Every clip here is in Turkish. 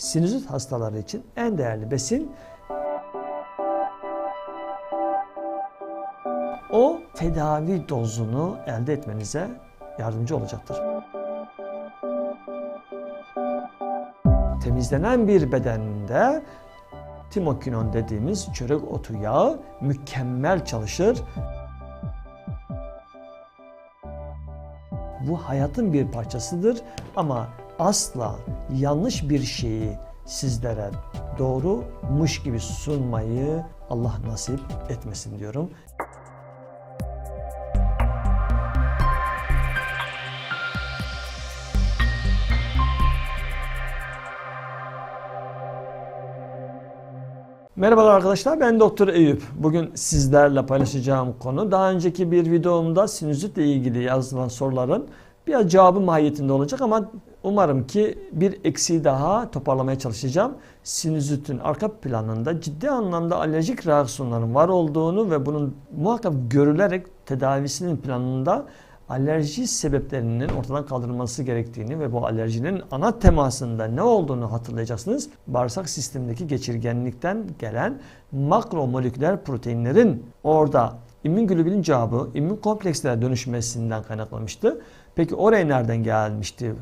sinüzit hastaları için en değerli besin o tedavi dozunu elde etmenize yardımcı olacaktır. Temizlenen bir bedende timokinon dediğimiz çörek otu yağı mükemmel çalışır. Bu hayatın bir parçasıdır ama asla yanlış bir şeyi sizlere doğrumuş gibi sunmayı Allah nasip etmesin diyorum. Merhabalar arkadaşlar ben Doktor Eyüp. Bugün sizlerle paylaşacağım konu daha önceki bir videomda sinüzitle ilgili yazılan soruların bir cevabı mahiyetinde olacak ama umarım ki bir eksiği daha toparlamaya çalışacağım. Sinüzitin arka planında ciddi anlamda alerjik reaksiyonların var olduğunu ve bunun muhakkak görülerek tedavisinin planında alerji sebeplerinin ortadan kaldırılması gerektiğini ve bu alerjinin ana temasında ne olduğunu hatırlayacaksınız. Bağırsak sistemindeki geçirgenlikten gelen makromoleküler proteinlerin orada immün globulin cevabı immün komplekslere dönüşmesinden kaynaklanmıştı. Peki oraya nereden gelmişti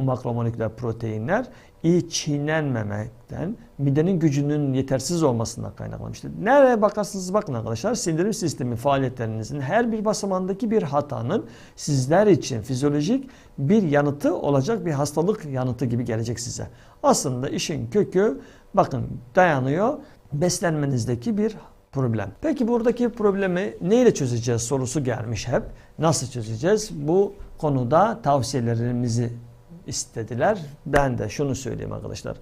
bu makromoleküler proteinler? iyi çiğnenmemekten, midenin gücünün yetersiz olmasından kaynaklanmıştır. Nereye bakarsanız bakın arkadaşlar sindirim sistemi faaliyetlerinizin her bir basamandaki bir hatanın sizler için fizyolojik bir yanıtı olacak bir hastalık yanıtı gibi gelecek size. Aslında işin kökü bakın dayanıyor beslenmenizdeki bir problem. Peki buradaki problemi neyle çözeceğiz sorusu gelmiş hep. Nasıl çözeceğiz? Bu konuda tavsiyelerimizi istediler. Ben de şunu söyleyeyim arkadaşlar.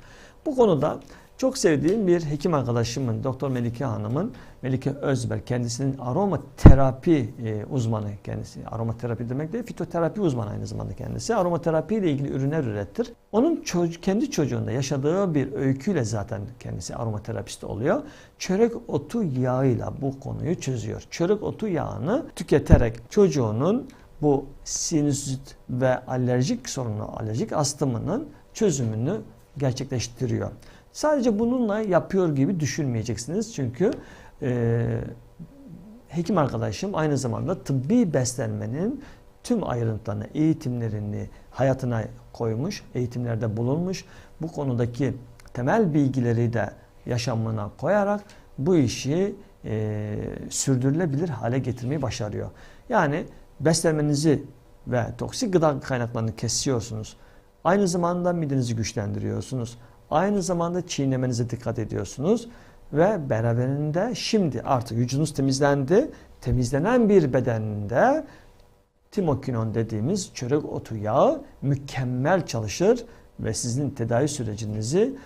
Bu konuda çok sevdiğim bir hekim arkadaşımın, Doktor Melike Hanım'ın, Melike Özber, kendisinin aromaterapi e, uzmanı kendisi. Aromaterapi demek değil, fitoterapi uzmanı aynı zamanda kendisi. Aromaterapi ile ilgili ürünler üretir. Onun çocuk, kendi çocuğunda yaşadığı bir öyküyle zaten kendisi aromaterapist oluyor. Çörek otu yağıyla bu konuyu çözüyor. Çörek otu yağını tüketerek çocuğunun bu sinüzit ve alerjik sorunu, alerjik astımının çözümünü gerçekleştiriyor. Sadece bununla yapıyor gibi düşünmeyeceksiniz. Çünkü e, hekim arkadaşım aynı zamanda tıbbi beslenmenin tüm ayrıntılarını, eğitimlerini hayatına koymuş, eğitimlerde bulunmuş. Bu konudaki temel bilgileri de yaşamına koyarak bu işi e, sürdürülebilir hale getirmeyi başarıyor. Yani beslenmenizi ve toksik gıda kaynaklarını kesiyorsunuz. Aynı zamanda midenizi güçlendiriyorsunuz. Aynı zamanda çiğnemenize dikkat ediyorsunuz. Ve beraberinde şimdi artık vücudunuz temizlendi. Temizlenen bir bedende timokinon dediğimiz çörek otu yağı mükemmel çalışır ve sizin tedavi sürecinizi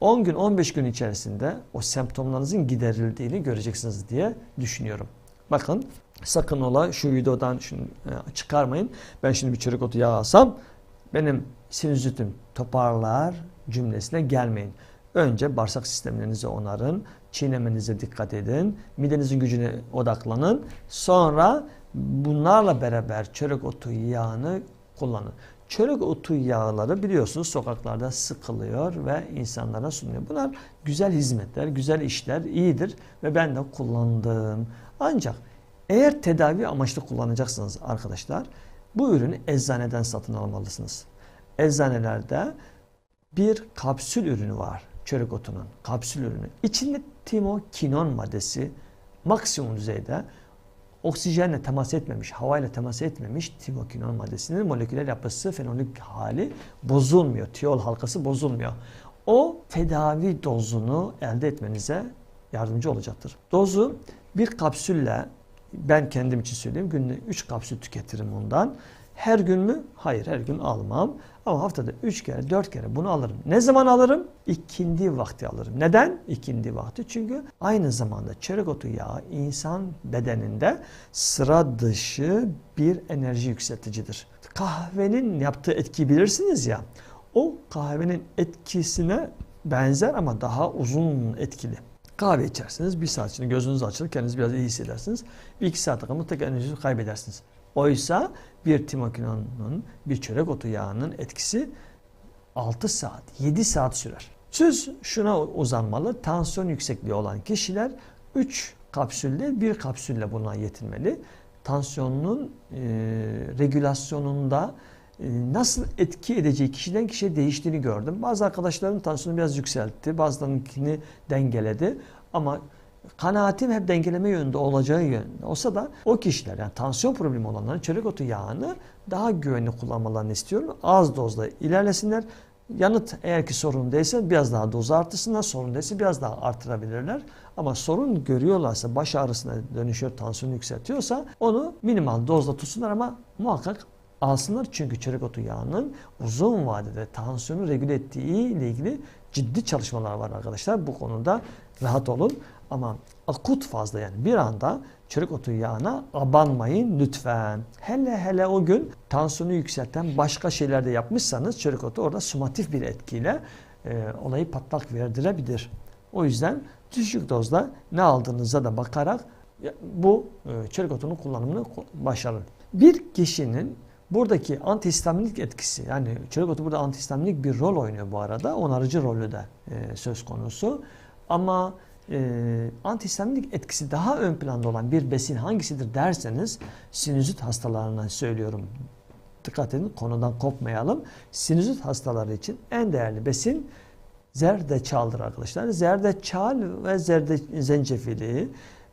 10 gün 15 gün içerisinde o semptomlarınızın giderildiğini göreceksiniz diye düşünüyorum. Bakın sakın ola şu videodan şunu e, çıkarmayın. Ben şimdi bir çörek otu yağı alsam benim sinüzitim toparlar cümlesine gelmeyin. Önce bağırsak sistemlerinizi onarın, çiğnemenize dikkat edin, midenizin gücüne odaklanın. Sonra bunlarla beraber çörek otu yağını kullanın. Çörek otu yağları biliyorsunuz sokaklarda sıkılıyor ve insanlara sunuluyor. Bunlar güzel hizmetler, güzel işler, iyidir ve ben de kullandım. Ancak eğer tedavi amaçlı kullanacaksınız arkadaşlar bu ürünü eczaneden satın almalısınız. Eczanelerde bir kapsül ürünü var çörek otunun kapsül ürünü. İçinde timokinon maddesi maksimum düzeyde oksijenle temas etmemiş, havayla temas etmemiş timokinon maddesinin moleküler yapısı, fenolik hali bozulmuyor. Tiyol halkası bozulmuyor. O tedavi dozunu elde etmenize yardımcı olacaktır. Dozu bir kapsülle ben kendim için söyleyeyim günde 3 kapsül tüketirim bundan. Her gün mü? Hayır her gün almam. Ama haftada 3 kere 4 kere bunu alırım. Ne zaman alırım? İkindi vakti alırım. Neden? İkindi vakti. Çünkü aynı zamanda çörek otu yağı insan bedeninde sıra dışı bir enerji yükselticidir. Kahvenin yaptığı etki bilirsiniz ya. O kahvenin etkisine benzer ama daha uzun etkili. Kahve içersiniz. Bir saat içinde gözünüz açılır. Kendinizi biraz iyi hissedersiniz. Bir iki saat sonra mutlaka enerjinizi kaybedersiniz. Oysa bir timokinonun, bir çörek otu yağının etkisi 6 saat, 7 saat sürer. Söz şuna uzanmalı. Tansiyon yüksekliği olan kişiler 3 kapsülle bir kapsülle buna yetinmeli. Tansiyonun e, regülasyonunda nasıl etki edeceği kişiden kişiye değiştiğini gördüm. Bazı arkadaşların tansiyonu biraz yükseltti, bazılarınkini dengeledi ama kanaatim hep dengeleme yönünde olacağı yönünde olsa da o kişiler yani tansiyon problemi olanların çörek otu yağını daha güvenli kullanmalarını istiyorum. Az dozda ilerlesinler. Yanıt eğer ki sorun değilse biraz daha dozu artırsınlar. Sorun değilse biraz daha artırabilirler. Ama sorun görüyorlarsa baş ağrısına dönüşüyor, tansiyonu yükseltiyorsa onu minimal dozda tutsunlar ama muhakkak alsınlar. Çünkü çörek otu yağının uzun vadede tansiyonu regüle ettiği ile ilgili ciddi çalışmalar var arkadaşlar. Bu konuda rahat olun. Ama akut fazla yani bir anda çörek otu yağına abanmayın lütfen. Hele hele o gün tansiyonu yükselten başka şeyler de yapmışsanız çörek otu orada sumatif bir etkiyle e, olayı patlak verdirebilir. O yüzden düşük dozda ne aldığınıza da bakarak bu e, çörek otunun kullanımını başarın. Bir kişinin buradaki antihistaminik etkisi yani çörek otu burada antihistaminik bir rol oynuyor bu arada. Onarıcı rolü de e, söz konusu. Ama e, antihistaminik etkisi daha ön planda olan bir besin hangisidir derseniz sinüzit hastalarına söylüyorum. Dikkat edin konudan kopmayalım. Sinüzit hastaları için en değerli besin zerdeçaldır arkadaşlar. Zerdeçal ve zerde, zencefili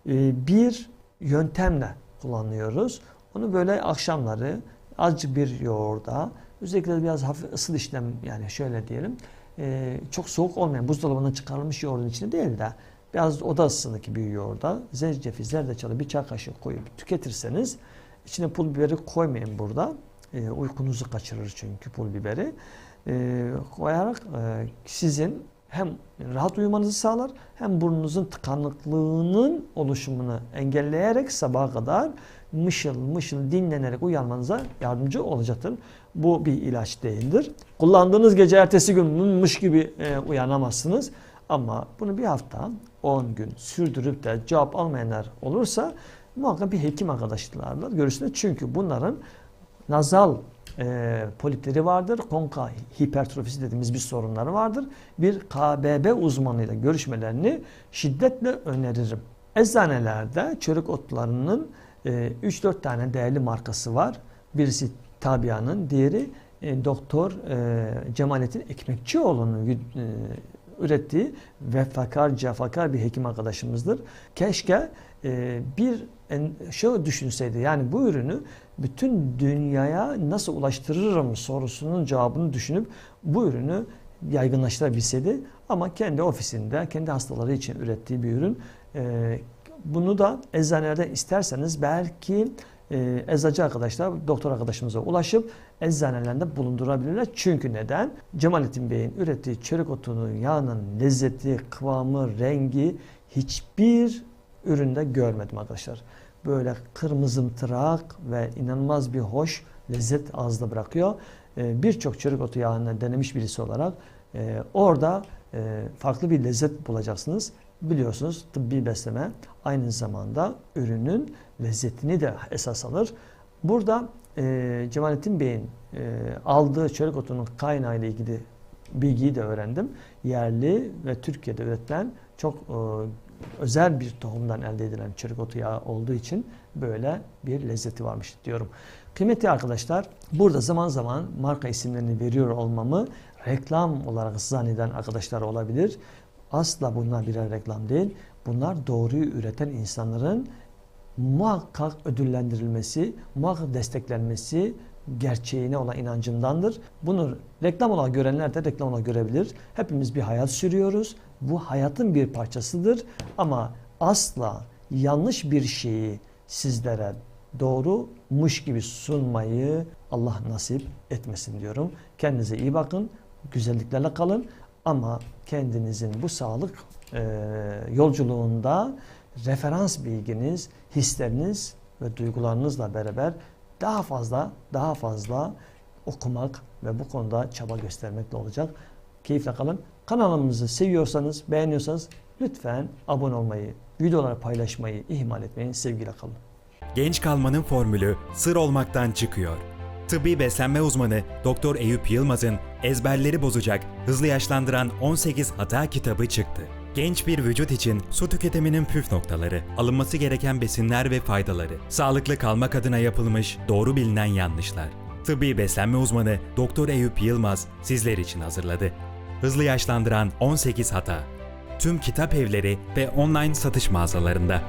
e, bir yöntemle kullanıyoruz. Onu böyle akşamları azıcık bir yoğurda özellikle biraz hafif ısıl işlem yani şöyle diyelim e, çok soğuk olmayan buzdolabından çıkarılmış yoğurdun içinde değil de biraz oda ısısındaki bir yoğurda zencefil, zerdeçalı bir çay kaşığı koyup tüketirseniz içine pul biberi koymayın burada. E, uykunuzu kaçırır çünkü pul biberi. E, koyarak e, sizin hem rahat uyumanızı sağlar hem burnunuzun tıkanıklığının oluşumunu engelleyerek sabaha kadar mışıl mışıl dinlenerek uyanmanıza yardımcı olacaktır. Bu bir ilaç değildir. Kullandığınız gece ertesi gün mış gibi e, uyanamazsınız. Ama bunu bir hafta 10 gün sürdürüp de cevap almayanlar olursa muhakkak bir hekim arkadaşlarla görüşsünler. Çünkü bunların nazal e, polipleri vardır. Konka hipertrofisi dediğimiz bir sorunları vardır. Bir KBB uzmanıyla görüşmelerini şiddetle öneririm. Eczanelerde çörek otlarının e, 3-4 tane değerli markası var. Birisi Tabia'nın, diğeri e, Doktor e, Cemalettin Ekmekçioğlu'nun e, ürettiği vefakar, cefakar bir hekim arkadaşımızdır. Keşke e, bir şu düşünseydi yani bu ürünü bütün dünyaya nasıl ulaştırırım sorusunun cevabını düşünüp bu ürünü yaygınlaştırabilseydi ama kendi ofisinde kendi hastaları için ürettiği bir ürün e, bunu da eczanelerde isterseniz belki e, eczacı arkadaşlar doktor arkadaşımıza ulaşıp eczanelerinde bulundurabilirler. Çünkü neden? Cemalettin Bey'in ürettiği çörek otunun yağının lezzeti, kıvamı, rengi hiçbir üründe görmedim arkadaşlar. Böyle kırmızımtırak ve inanılmaz bir hoş lezzet ağızda bırakıyor. E, Birçok çörek otu yağını denemiş birisi olarak e, orada e, farklı bir lezzet bulacaksınız. Biliyorsunuz tıbbi besleme aynı zamanda ürünün lezzetini de esas alır. Burada e, Cemalettin Bey'in e, aldığı çörek otunun kaynağı ile ilgili bilgiyi de öğrendim. Yerli ve Türkiye'de üretilen çok e, özel bir tohumdan elde edilen çörek otu yağı olduğu için böyle bir lezzeti varmış diyorum. Kıymetli arkadaşlar burada zaman zaman marka isimlerini veriyor olmamı reklam olarak zanneden arkadaşlar olabilir. Asla bunlar birer reklam değil. Bunlar doğruyu üreten insanların muhakkak ödüllendirilmesi, muhakkak desteklenmesi gerçeğine olan inancımdandır. Bunu reklam olarak görenler de reklam olarak görebilir. Hepimiz bir hayat sürüyoruz. Bu hayatın bir parçasıdır. Ama asla yanlış bir şeyi sizlere doğrumuş gibi sunmayı Allah nasip etmesin diyorum. Kendinize iyi bakın. Güzelliklerle kalın. Ama kendinizin bu sağlık e, yolculuğunda referans bilginiz, hisleriniz ve duygularınızla beraber daha fazla daha fazla okumak ve bu konuda çaba göstermekle olacak. Keyifle kalın. Kanalımızı seviyorsanız, beğeniyorsanız lütfen abone olmayı, videoları paylaşmayı ihmal etmeyin. Sevgiyle kalın. Genç kalmanın formülü sır olmaktan çıkıyor. Tıbbi beslenme uzmanı Doktor Eyüp Yılmaz'ın ezberleri bozacak, hızlı yaşlandıran 18 hata kitabı çıktı. Genç bir vücut için su tüketiminin püf noktaları, alınması gereken besinler ve faydaları, sağlıklı kalmak adına yapılmış doğru bilinen yanlışlar. Tıbbi beslenme uzmanı Doktor Eyüp Yılmaz sizler için hazırladı. Hızlı yaşlandıran 18 hata. Tüm kitap evleri ve online satış mağazalarında.